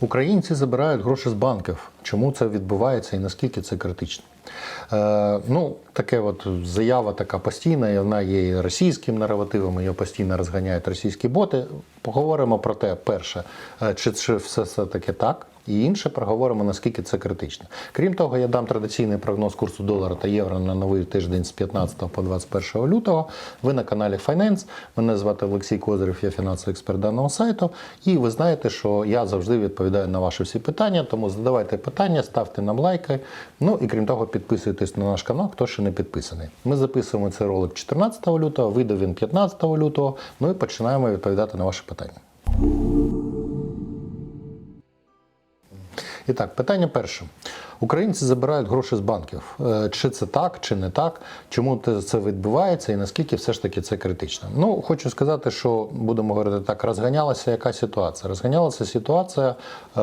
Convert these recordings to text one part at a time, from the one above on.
Українці забирають гроші з банків. Чому це відбувається і наскільки це критично? Е, ну, таке от заява така постійна, і вона є російським наративом, її постійно розганяють російські боти. Поговоримо про те, перше, е, чи, чи все, все таки так. І інше проговоримо, наскільки це критично. Крім того, я дам традиційний прогноз курсу долара та євро на новий тиждень з 15 по 21 лютого. Ви на каналі Finance. Мене звати Олексій Козирів, я фінансовий експерт даного сайту. І ви знаєте, що я завжди відповідаю на ваші всі питання, тому задавайте питання, ставте нам лайки. Ну і крім того, підписуйтесь на наш канал, хто ще не підписаний. Ми записуємо цей ролик 14 лютого, вийде він 15 лютого. Ну і починаємо відповідати на ваші питання. І так, питання перше. Українці забирають гроші з банків. Е, Чи це так, чи не так? Чому це відбувається і наскільки все ж таки це критично? Ну, хочу сказати, що будемо говорити так, розганялася яка ситуація? Розганялася ситуація е,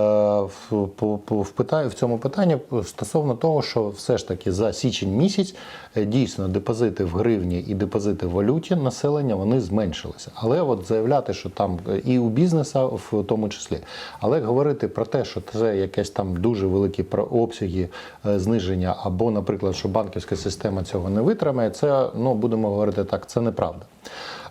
в, цьому питанні стосовно того, що все ж таки за січень місяць е, дійсно депозити в гривні і депозити в валюті населення вони зменшилися. Але от заявляти, що там і у бізнеса в тому числі, але говорити про те, що це якесь там дуже великі обсяги е, зниження, або, наприклад, що банківська система цього не витримає, це ну будемо говорити так, це неправда.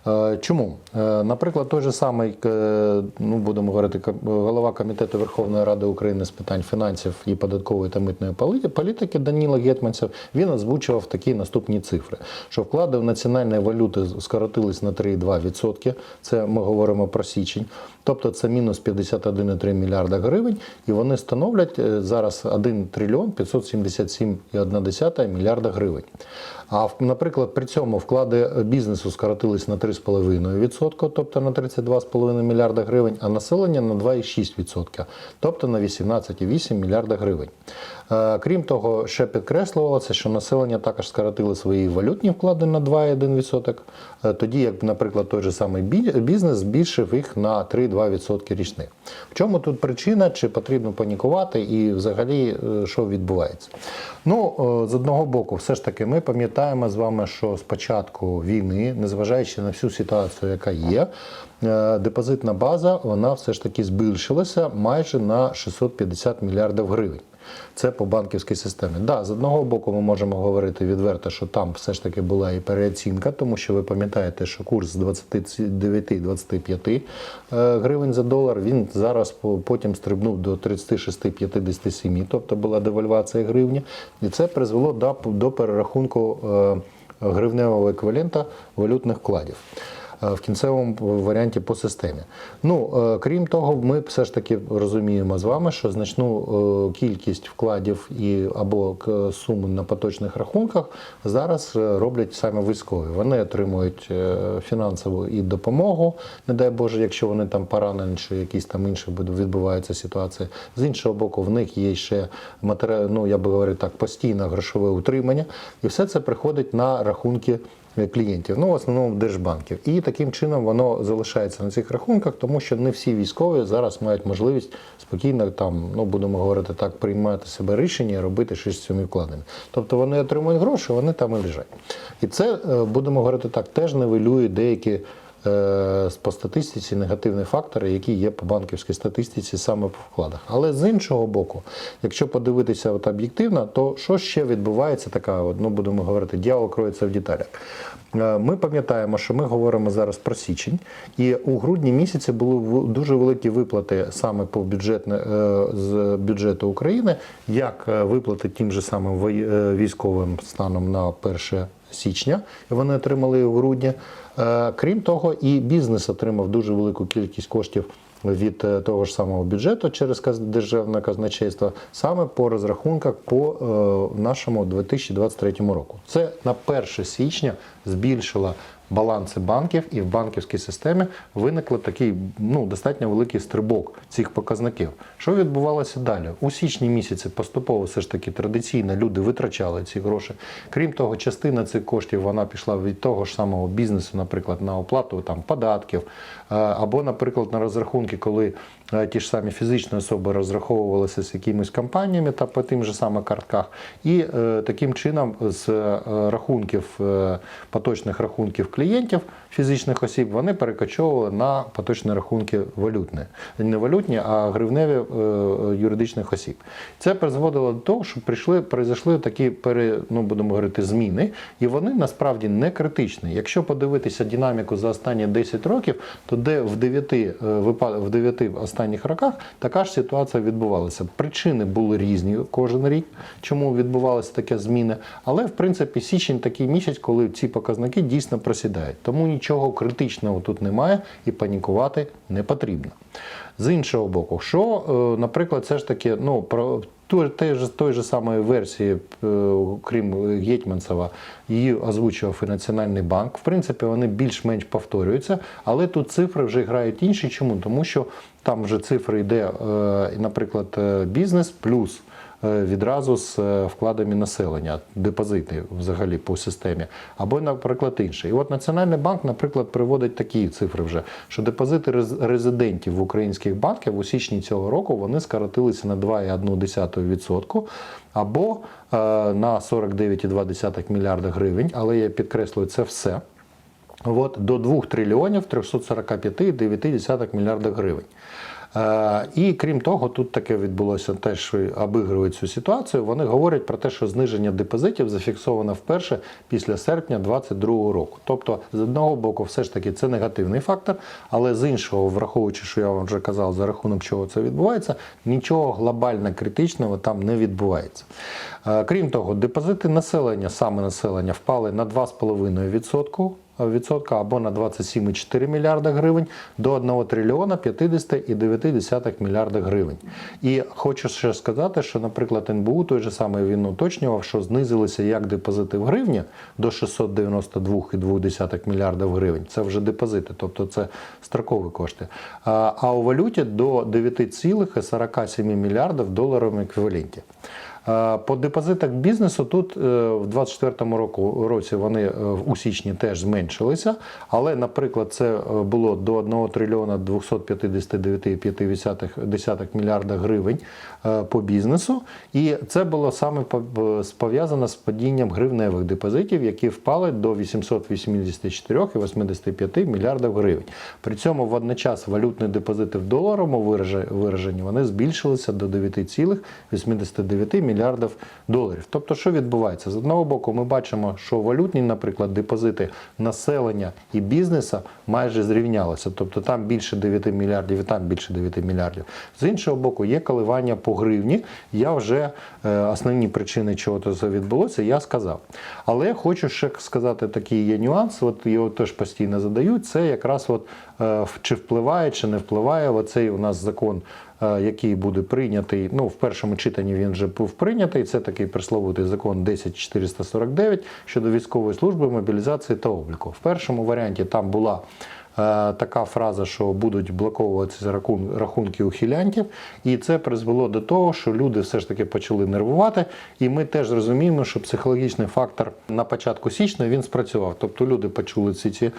Е, Чому? Е, Наприклад, той же самий, е, ну будемо говорити, голова комітету Верховної Ради України з питань фінансів і податкової та митної політики Даніло Гетманцев, він озвучував такі наступні цифри: що вклади в національної валюти скоротились на 3,2%. Це ми говоримо про січень. Тобто це мінус 51,3 мільярда гривень, і вони становлять зараз 1 трильйон 577,1 мільярда гривень. А наприклад, при цьому вклади бізнесу скоротились на 3,5%, тобто на 32,5 мільярда гривень, а населення на 2,6%, тобто на 18,8 мільярда гривень. Е, Крім того, ще підкреслювалося, що населення також скоротило свої валютні вклади на 2,1%, е, тоді як, наприклад, той же самий бізнес збільшив їх на 3,2% річних. В чому тут причина, чи потрібно панікувати і взагалі е, що відбувається? Ну, з одного боку, все ж таки, ми пам'ятаємо з вами, що з початку війни, незважаючи на всю ситуацію, яка є, депозитна база вона все ж таки збільшилася майже на 650 мільярдів гривень. Це по банківській системі. Да, з одного боку, ми можемо говорити відверто, що там все ж таки була і переоцінка, тому що ви пам'ятаєте, що курс з 29-25 е, гривень за долар він зараз потім стрибнув до 36-57, тобто була девальвація гривні, і це призвело до, перерахунку е, гривневого еквівалента валютних вкладів. Е, В кінцевому варіанті по системі. Ну е, крім того, ми все ж таки розуміємо з вами, що значну е, кількість вкладів і або суми на поточних рахунках зараз роблять саме військові. Вони отримують фінансову і допомогу, не дай Боже, якщо вони там поранені, чи якісь там інші відбуваються ситуації. З іншого боку, в них є ще матері... ну я би говорив так, постійне грошове утримання, і все це приходить на рахунки клієнтів, ну в основному держбанків. І таким чином воно залишається на цих рахунках, тому що не всі військові зараз мають можливість спокійно там, ну будемо говорити так, приймати себе рішення робити щось з цими вкладами. Тобто вони отримують гроші, вони там і лежать. І це е, будемо говорити так, теж нивелює деякі. Е, По статистиці негативні фактори, які є по банківській статистиці саме по вкладах. Але з іншого боку, якщо подивитися от об'єктивно, то що ще відбувається, така, от, ну будемо говорити, дьявол кроється в деталях. Е, Ми пам'ятаємо, що ми говоримо зараз про січень, і у грудні місяці були дуже великі виплати саме по бюджетне е, з бюджету України, як е, виплати тим же самим військовим станом на 1 січня. Вони отримали у грудні. Крім того, і бізнес отримав дуже велику кількість коштів від е, того ж самого бюджету через державне казначейство саме по розрахунках по е, нашому 2023 року. Це на 1 січня збільшило баланси банків і в банківській системі виникли такий ну достатньо великий стрибок цих показників. Що відбувалося далі? У січні місяці поступово все ж таки традиційно люди витрачали ці гроші. Крім того, частина цих коштів вона пішла від того ж самого бізнесу, наприклад, на оплату там податків, е, або, наприклад, на розрахунки, коли ті ж самі фізичні особи розраховувалися з якимись компаніями та по тим же самих картках, і е, таким чином з е, рахунків е, поточних рахунків клієнтів фізичних осіб вони перекочовували на поточні рахунки валютні, не валютні, а гривневі е, е, юридичних осіб. Це призводило до того, що прийшли прийшли такі пере, ну будемо говорити, зміни, і вони насправді не критичні. Якщо подивитися динаміку за останні 10 років, то де в 9, е, в 9 останніх роках така ж ситуація відбувалася. Причини були різні кожен рік, чому відбувалися такі зміни. Але в принципі січень такий місяць, коли ці показники дійсно просідають. Тому нічого критичного тут немає і панікувати не потрібно. З іншого боку, що, е, наприклад, все ж таки, ну про той, той, же, самої версії, е, крім Гетьманцева, її озвучував і Національний банк. В принципі, вони більш-менш повторюються, але тут цифри вже грають інші. Чому? Тому що там вже цифри йде, е, наприклад, бізнес плюс. Е, Відразу з е, вкладами населення, депозити взагалі по системі, або, наприклад, інше. І от Національний банк, наприклад, приводить такі цифри вже, що депозити резидентів в українських банках у січні цього року вони скоротилися на 2,1% або е, на 49,2 мільярда гривень. Але я підкреслюю це все. От, до 2 трильйонів 345,9 мільярда гривень. Е, І крім того, тут таке відбулося теж, що обігрують цю ситуацію. Вони говорять про те, що зниження депозитів зафіксовано вперше після серпня 2022 року. Тобто, з одного боку, все ж таки це негативний фактор, але з іншого, враховуючи, що я вам вже казав, за рахунок чого це відбувається, нічого глобально критичного там не відбувається. Е, Крім того, депозити населення, саме населення, впали на 2,5% відсотка або на 27,4 мільярда гривень до 1 трильйона 50,9 мільярда гривень. І хочу ще сказати, що, наприклад, НБУ той же самий він уточнював, що знизилися як депозити в гривні до 692,2 мільярда гривень. Це вже депозити, тобто це строкові кошти. А у валюті до 9,47 мільярдів доларів еквіваленті. По депозитах бізнесу тут е, в 2024 року році вони е, у січні теж зменшилися, але, наприклад, це е, було до 1 трильйона 259,5 мільярда гривень по бізнесу, і це було саме по- пов'язано з падінням гривневих депозитів, які впали до 884,85 мільярдів гривень. При цьому водночас валютні депозити в доларовому вираженні вони збільшилися до 9,89 мільярдів доларів. Тобто, що відбувається? З одного боку, ми бачимо, що валютні, наприклад, депозити населення і бізнесу майже зрівнялися. Тобто там більше 9 мільярдів і там більше 9 мільярдів. З іншого боку, є коливання по гривні. Я вже е, основні причини, чого це відбулося, я сказав. Але я хочу ще сказати такий є нюанс. От його теж постійно задають. Це якраз от е, чи впливає, чи не впливає оцей у нас закон. Е, Який буде прийнятий, ну в першому читанні він вже був прийнятий. Це такий присловутий закон 10449 щодо військової служби, мобілізації та обліку. В першому варіанті там була така фраза, що будуть блоковуватися рахун- рахунки ухилянтів, і це призвело до того, що люди все ж таки почали нервувати. І ми теж розуміємо, що психологічний фактор на початку січня він спрацював. Тобто люди почули ці ці е,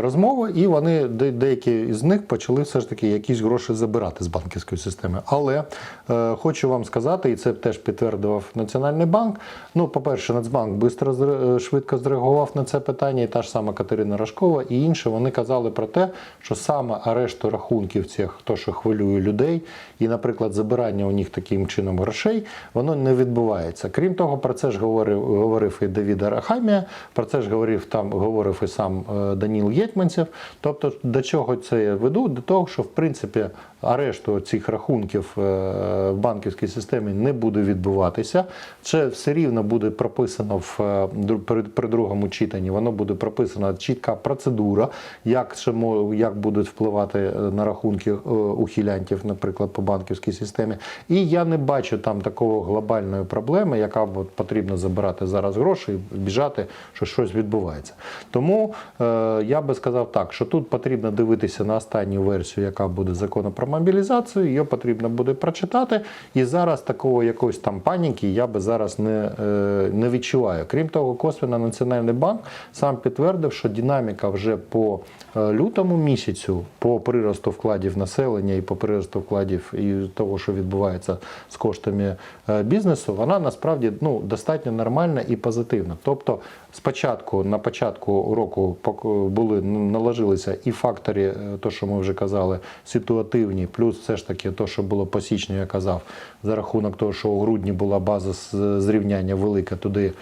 розмови, і вони деякі з них почали все ж таки якісь гроші забирати з банківської системи. Але е, хочу вам сказати, і це теж підтвердив Національний банк. Ну, по-перше, Нацбанк е, швидко зреагував на це питання, і та ж сама Катерина Рожкова, і інші вони казали про те, що саме арешту рахунків цих, то, що хвилює людей, і, наприклад, забирання у них таким чином грошей, воно не відбувається. Крім того, про це ж говорив, говорив і Давід Арахамія, про це ж говорив там, говорив і сам е, Даніл Єтьманцев. Тобто, до чого це я веду? До того, що в принципі арешту цих рахунків е, в банківській системі не буде відбуватися. Це все рівно буде прописано в е, при другому читанні. Воно буде прописана чітка процедура, як ще мо- як будуть впливати е, на рахунки е, ухилянтів, наприклад, по банківській системі. І я не бачу там такого глобальної проблеми, яка потрібно забирати зараз гроші і біжати, що щось відбувається. Тому е, я би сказав так, що тут потрібно дивитися на останню версію, яка буде закону про мобілізацію. Її потрібно буде прочитати. І зараз такого якоїсь там паніки я би зараз не, не відчуваю. Крім того, косвенно Національний банк сам підтвердив, що динаміка вже по лютому місяцю по приросту вкладів населення і по приросту вкладів і того, що відбувається з коштами е, бізнесу, вона насправді ну, достатньо нормальна і позитивна. Тобто, спочатку на початку року були наложилися і фактори, е, то, що ми вже казали, ситуативні, плюс все ж таки то, що було по січню, я казав, за рахунок того, що у грудні була база зрівняння велика, туди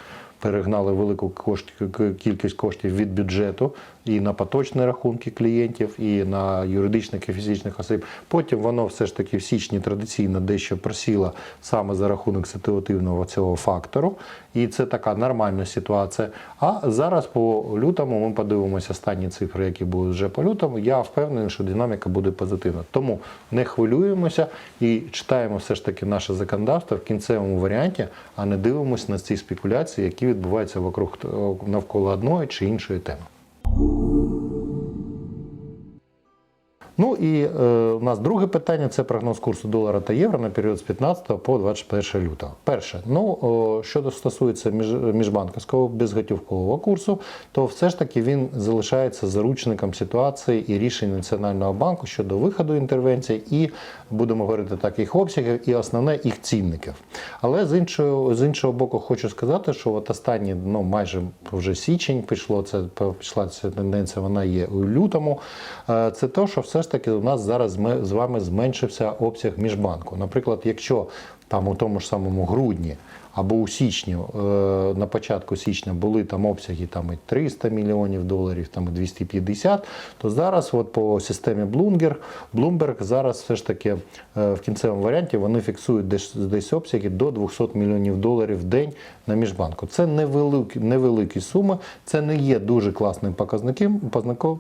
перегнали велику кошт, кількість коштів від бюджету і на поточні рахунки клієнтів, і на юридичних і фізичних осіб. Потім воно все ж таки в січні традиційно дещо просіло саме за рахунок ситуативного цього фактору. І це така нормальна ситуація. А зараз по лютому ми подивимося останні цифри, які будуть вже по лютому. Я впевнений, що динаміка буде позитивна. Тому не хвилюємося і читаємо все ж таки наше законодавство в кінцевому варіанті, а не дивимося на ці спекуляції, які відбуваються вокруг навколо одної чи іншої теми. Ну і е, у нас друге питання це прогноз курсу долара та євро на період з 15 по 21 лютого. Перше, ну о, що стосується між, міжбанківського безготівкового курсу, то все ж таки він залишається заручником ситуації і рішень Національного банку щодо виходу інтервенцій, і будемо говорити так, їх обсягів, і основне їх цінників. Але з іншого з іншого боку, хочу сказати, що от останні ну майже вже січень пішло. Це пішла ця тенденція, вона є у лютому. Е, Це те, що все ж таки у нас зараз ми з вами зменшився обсяг міжбанку. Наприклад, якщо там у тому ж самому грудні або у січні, е, на початку січня були там обсяги там і 300 мільйонів доларів, там і 250, то зараз от по системі Bloomberg, Bloomberg зараз все ж таки е, в кінцевому варіанті вони фіксують десь, десь обсяги до 200 мільйонів доларів в день на міжбанку. Це невеликі, невеликі суми, це не є дуже класним показником,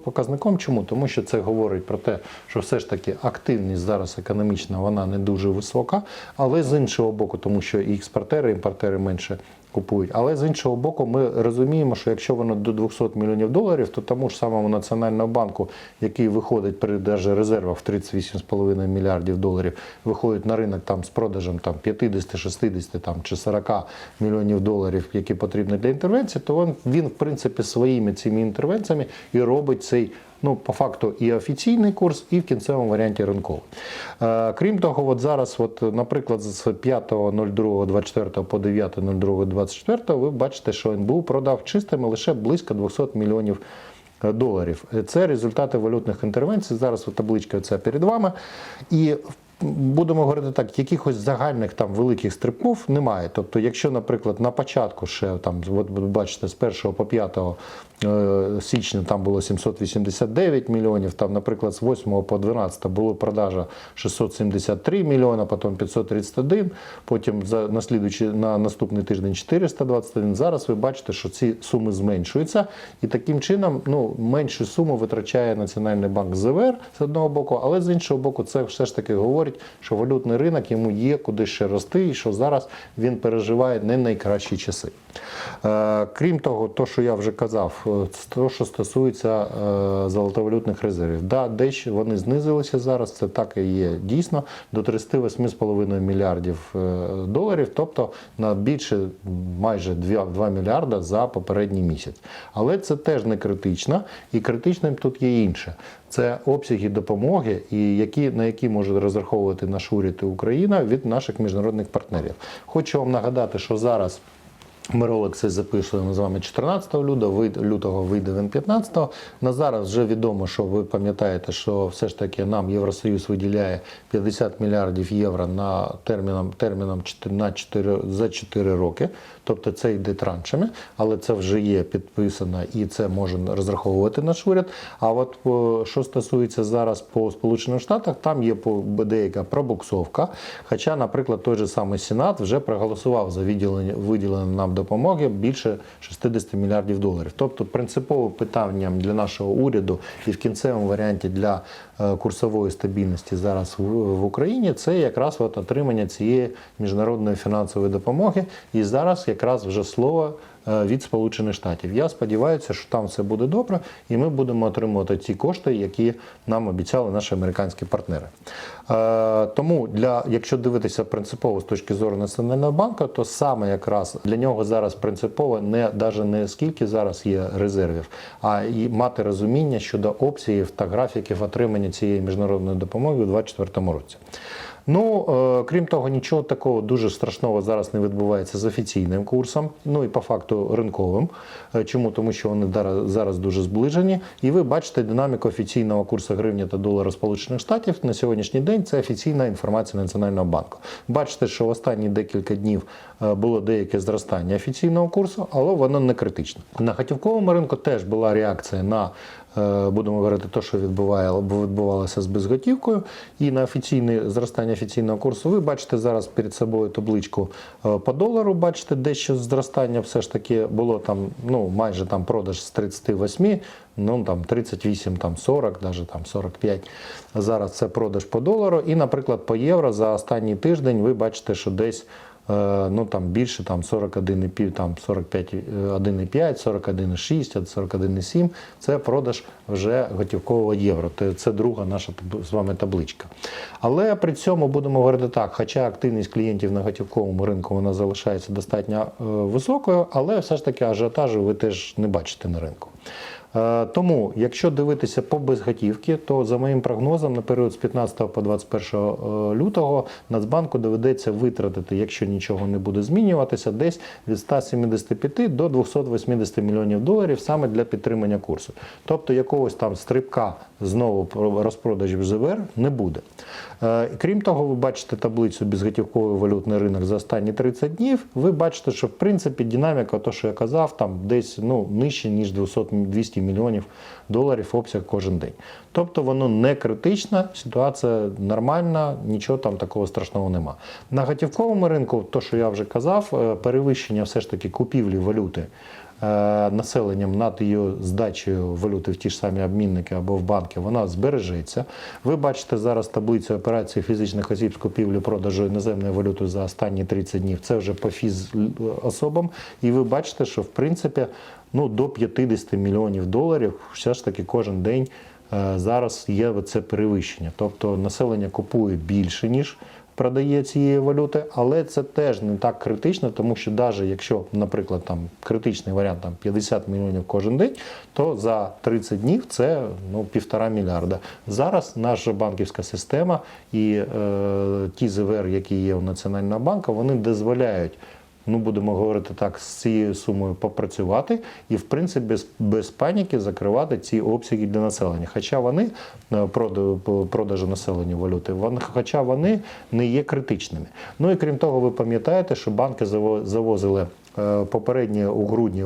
показником. Чому? Тому що це говорить про те, що все ж таки активність зараз економічна, вона не дуже висока, але з іншого боку, тому що і експортери, імпортери менше купують. Але з іншого боку, ми розуміємо, що якщо воно до 200 мільйонів доларів, то тому ж самому Національному банку, який виходить при даже резервах в 38,5 мільярдів доларів, виходить на ринок там з продажем там 50, 60 там чи 40 мільйонів доларів, які потрібні для інтервенції, то він, він в принципі своїми цими інтервенціями і робить цей. Ну, по факту і офіційний курс, і в кінцевому варіанті ринковий. Е, крім того, от зараз, от, наприклад, з 5.02.24 по 9.02.24 ви бачите, що НБУ продав чистими лише близько 200 мільйонів е, доларів. Е, Це результати валютних інтервенцій. Зараз табличка ця перед вами. І будемо говорити так, якихось загальних там великих стрибків немає. Тобто, якщо, наприклад, на початку ще там, от бачите, з 1 по 5 е, січня там було 789 мільйонів, там, наприклад, з 8 по 12 було продажа 673 мільйона, потім 531, потім за наслідуючи на наступний тиждень 421. Зараз ви бачите, що ці суми зменшуються, і таким чином ну, меншу суму витрачає Національний банк ЗВР з одного боку, але з іншого боку, це все ж таки говорить, що валютний ринок йому є куди ще рости, і що зараз він переживає не найкращі часи. Е, Крім того, то, що я вже казав, е, то, що стосується е, золотовалютних резервів, да, дещо вони знизилися зараз, це так і є дійсно, до 38,5 мільярдів е, доларів, тобто на більше майже 2, 2 мільярда за попередній місяць. Але це теж не критично, і критичним тут є інше. Це обсяги допомоги, і які, на які може розраховувати наш уряд і Україна від наших міжнародних партнерів. Хочу вам нагадати, що зараз. Ми ролик цей записуємо з вами 14 лютого, лютого вийде він 15. На зараз вже відомо, що ви пам'ятаєте, що все ж таки нам Євросоюз виділяє 50 мільярдів євро на терміном, терміном 4, на 4, за 4 роки. Тобто це йде траншами, але це вже є підписано і це може розраховувати наш уряд. А от що стосується зараз по Сполучених Штатах, там є деяка пробуксовка. Хоча, наприклад, той же самий Сенат вже проголосував за виділення нам допомоги більше 60 мільярдів доларів. Тобто принциповим питанням для нашого уряду і в кінцевому варіанті для е, курсової стабільності зараз в, Україні це якраз от отримання цієї міжнародної фінансової допомоги. І зараз якраз вже слово від Сполучених Штатів. Я сподіваюся, що там все буде добре, і ми будемо отримувати ті кошти, які нам обіцяли наші американські партнери. Е, Тому для якщо дивитися принципово з точки зору національного банку, то саме якраз для нього зараз принципово не навіть не скільки зараз є резервів, а і мати розуміння щодо обсягів та графіків отримання цієї міжнародної допомоги у 2024 році. Ну, е, крім того, нічого такого дуже страшного зараз не відбувається з офіційним курсом, ну і по факту ринковим. Е, Чому? Тому що вони зараз дуже зближені. І ви бачите динаміку офіційного курсу гривні та долара Сполучених Штатів на сьогоднішній день. Це офіційна інформація Національного банку. Бачите, що в останні декілька днів е, було деяке зростання офіційного курсу, але воно не критичне. На готівковому ринку теж була реакція на будемо говорити, те, що відбувалося з безготівкою, і на офіційне зростання офіційного курсу. Ви бачите зараз перед собою табличку е, по долару. Бачите, дещо зростання все ж таки було там, ну майже там продаж з 38, ну там 38, там 40, навіть там 45. Зараз це продаж по долару. І, наприклад, по євро за останній тиждень ви бачите, що десь. Е, ну там більше там 41,5, там 45, е, 1,5, 41,6, 41,7. Це продаж вже готівкового євро. Це друга наша з вами табличка. Але при цьому будемо говорити так, хоча активність клієнтів на готівковому ринку вона залишається достатньо е, високою, але все ж таки ажіотажу ви теж не бачите на ринку. Е, Тому, якщо дивитися по безготівки, то за моїм прогнозом на період з 15 по 21 лютого Нацбанку доведеться витратити, якщо нічого не буде змінюватися, десь від 175 до 280 мільйонів доларів саме для підтримання курсу. Тобто якогось там стрибка знову про розпродажів ЗВР не буде. Е, Крім того, ви бачите таблицю безготівковий валютний ринок за останні 30 днів. Ви бачите, що в принципі динаміка, то що я казав, там десь ну нижче ніж 200, 200 мільйонів доларів обсяг кожен день. Тобто воно не критична, ситуація нормальна, нічого там такого страшного нема. На готівковому ринку, то що я вже казав, е, перевищення все ж таки купівлі валюти населенням над її здачею валюти в ті ж самі обмінники або в банки, вона збережеться. Ви бачите зараз таблицю операцій фізичних осіб з купівлі продажу іноземної валюти за останні 30 днів. Це вже по фіз особам. І ви бачите, що в принципі ну, до 50 мільйонів доларів все ж таки кожен день е, зараз є це перевищення. Тобто населення купує більше, ніж продає цієї валюти, але це теж не так критично, тому що навіть якщо, наприклад, там критичний варіант там 50 мільйонів кожен день, то за 30 днів це ну півтора мільярда. Зараз наша банківська система і е, ті ЗВР, які є у Національного банку, вони дозволяють. Ну, будемо говорити так, з цією сумою попрацювати і, в принципі, без, без паніки закривати ці обсяги для населення. Хоча вони е, продажу населенню валюти, хоча вони не є критичними. Ну і крім того, ви пам'ятаєте, що банки заво- завозили е, попередні у грудні е,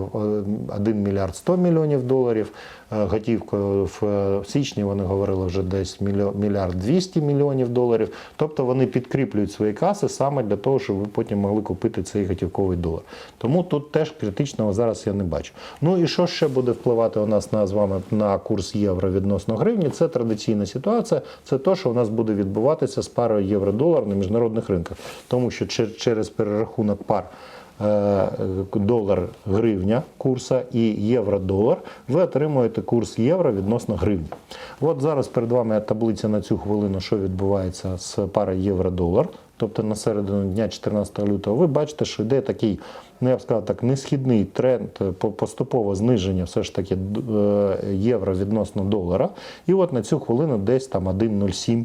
1 мільярд 100 мільйонів доларів. е, Готівкою в е, січні вони говорили вже десь мільярд 200 мільйонів доларів. Тобто вони підкріплюють свої каси саме для того, щоб ви потім могли купити цей готівковий долар. Тому тут теж критичного зараз я не бачу. Ну і що ще буде впливати у нас на з вами на курс євро відносно гривні? Це традиційна ситуація. Це те, що у нас буде відбуватися з парою євро-долар на міжнародних ринках, тому що через перерахунок пар. Е, Долар гривня курса і євро-долар, ви отримуєте курс євро відносно гривні. От зараз перед вами таблиця на цю хвилину, що відбувається з парою євро-долар. Тобто на середину дня 14 лютого, ви бачите, що йде такий, ну я б сказав так, несхідний тренд е, поступово зниження все ж таки е, євро відносно долара. І от на цю хвилину десь там 1,07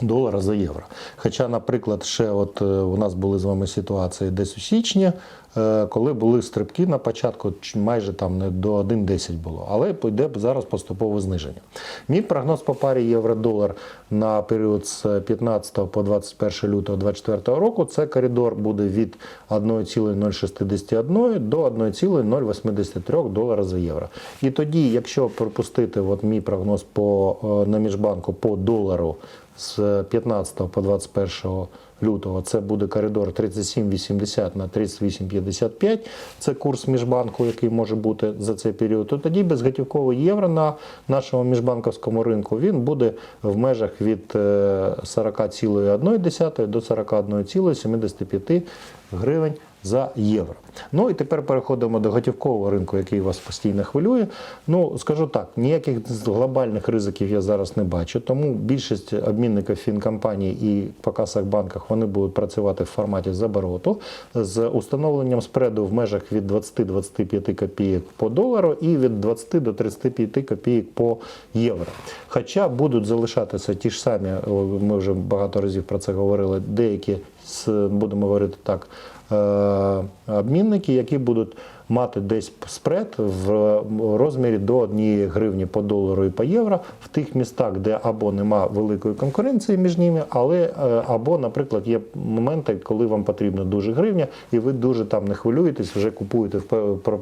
долара за євро. Хоча, наприклад, ще от е, у нас були з вами ситуації десь у січні, е, коли були стрибки на початку, майже там не до 1,10 було. Але йде зараз поступове зниження. Мій прогноз по парі євро-долар на період з 15 по 21 лютого 2024 року це коридор буде від 1,061 до 1,083 долара за євро. І тоді, якщо пропустити от мій прогноз по, е, на міжбанку по долару з 15 по 21 лютого, це буде коридор 37,80 на 38,55. Це курс міжбанку, який може бути за цей період. То тоді безготівковий євро на нашому міжбанковському ринку він буде в межах від е, 40,1 до 41,75 гривень за євро. Ну і тепер переходимо до готівкового ринку, який вас постійно хвилює. Ну скажу так, ніяких глобальних ризиків я зараз не бачу. Тому більшість обмінників фінкомпаній і по касах банках вони будуть працювати в форматі забороту з установленням спреду в межах від 20-25 копійок по долару і від 20 до 35 копійок по євро. Хоча будуть залишатися ті ж самі, ми вже багато разів про це говорили, деякі з- будемо говорити так. Е, Обмінники, які будуть мати десь спред в розмірі до 1 гривні по долару і по євро в тих містах, де або нема великої конкуренції між ними, але е, або, наприклад, є моменти, коли вам потрібна дуже гривня, і ви дуже там не хвилюєтесь, вже купуєте,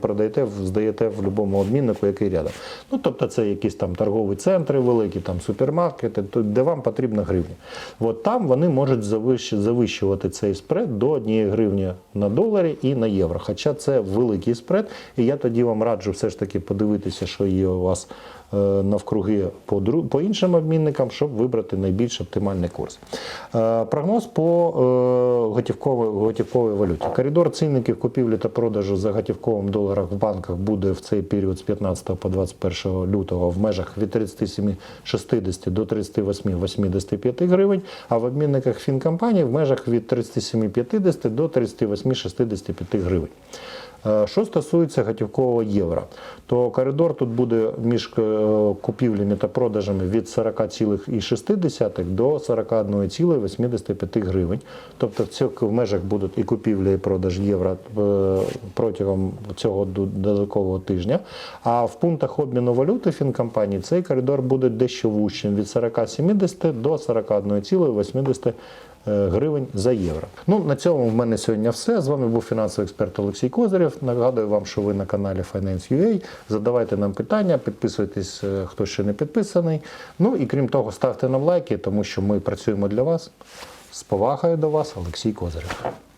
продаєте, здаєте в будь-якому обміннику, який рядом. Ну тобто, це якісь там торгові центри великі, там супермаркети, де вам потрібна гривня. От там вони можуть завищувати цей спред до 1 гривні на доларі і на євро. Хоча це великий спред, і я тоді вам раджу все ж таки подивитися, що є у вас е, навкруги по, по іншим обмінникам, щоб вибрати найбільш оптимальний курс. Е, Прогноз по е, готівковій, готівковій валюті. Коридор цінників купівлі та продажу за готівковим доларом в банках буде в цей період з 15 по 21 лютого в межах від 37,60 до 38,85 гривень, а в обмінниках фінкомпаній в межах від 37,50 до 38,65 гривень. Е, Що стосується готівкового євро, то коридор тут буде між е, купівлями та продажами від 40,6 до 41,85 гривень. Тобто в цих межах будуть і купівля, і продаж євро е, протягом цього додаткового тижня. А в пунктах обміну валюти фінкомпанії цей коридор буде дещо вущим від 40,70 до 41,80 е, гривень за євро. Ну на цьому в мене сьогодні все. З вами був фінансовий експерт Олексій Козирєв. Нагадую вам, що ви на каналі Finance.ua. Задавайте нам питання, підписуйтесь, е, хто ще не підписаний. Ну і крім того, ставте нам лайки, тому що ми працюємо для вас. З повагою до вас, Олексій Козирєв.